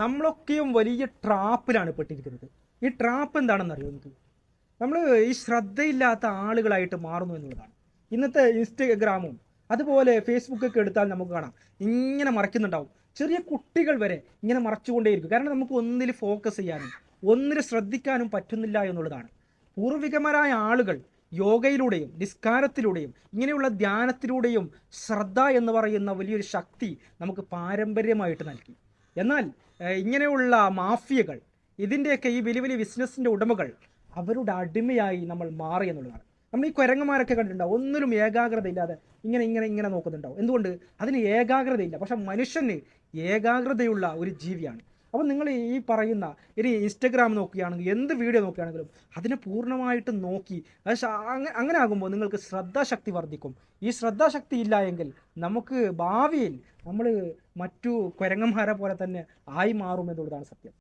നമ്മളൊക്കെയും വലിയ ട്രാപ്പിലാണ് പെട്ടിരിക്കുന്നത്. ഈ ട്രാപ്പ് എന്താണെന്ന് അറിയോ നമ്മൾ ഈ ശ്രദ്ധയില്ലാത്ത ആളുകളായിട്ട് മാറുന്നു എന്നുള്ളതാണ്. ഇന്നത്തെ ഇൻസ്റ്റഗ്രാമും അതുപോലെ ഫേസ്ബുക്കൊക്കെ എടുത്താൽ നമുക്ക് കാണാം. ഇങ്ങനെ മറയ്ക്കുന്നുണ്ടാവും. ചെറിയ കുട്ടികൾ വരെ ഇങ്ങനെ മറച്ചുകൊണ്ടേയിരിക്കും. കാരണം നമുക്ക് ഒന്നിൽ ഫോക്കസ് ചെയ്യാനും ഒന്നിൽ ശ്രദ്ധിക്കാനും പറ്റുന്നില്ല എന്നുള്ളതാണ്. പൂർവികമരായ ആളുകൾ യോഗയിലൂടെയും നിസ്കാരത്തിലൂടെയും ഇങ്ങനെയുള്ള ധ്യാനത്തിലൂടെയും ശ്രദ്ധ എന്ന് പറയുന്ന വലിയൊരു ശക്തി നമുക്ക് പാരമ്പര്യമായിട്ട് നൽകി. എന്നാൽ ഇങ്ങനെയുള്ള മാഫിയകൾ ഇതിന്റെയൊക്കെ ഈ വലിയ വലിയ ബിസിനസ്സിന്റെ ഉടമകൾ അവരുടെ അടിമയായി നമ്മൾ മാറി എന്നുള്ളതാണ്. നമ്മൾ ഈ കുരങ്ങന്മാരൊക്കെ കണ്ടിട്ടുണ്ടാവും ഒന്നിലും ഏകാഗ്രത ഇല്ലാതെ ഇങ്ങനെ ഇങ്ങനെ ഇങ്ങനെ നോക്കുന്നുണ്ടാവും എന്തുകൊണ്ട്? അതിന് ഏകാഗ്രതയില്ല. പക്ഷെ മനുഷ്യന് ഏകാഗ്രതയുള്ള ഒരു ജീവിയാണ്. അപ്പം നിങ്ങൾ ഈ പറയുന്ന ഇനി ഇൻസ്റ്റഗ്രാം നോക്കുകയാണെങ്കിൽ എന്ത് വീഡിയോ നോക്കുകയാണെങ്കിലും അതിനെ പൂർണമായിട്ട് നോക്കി അങ്ങനെ ആകുമ്പോൾ നിങ്ങൾക്ക് ശ്രദ്ധാശക്തി വർദ്ധിക്കും. ഈ ശ്രദ്ധാശക്തി ഇല്ല എങ്കിൽ നമുക്ക് ഭാവിയിൽ നമ്മൾ മറ്റു കുരങ്ങന്മാരെ പോലെ തന്നെ ആയി മാറും എന്നുള്ളതാണ് സത്യം.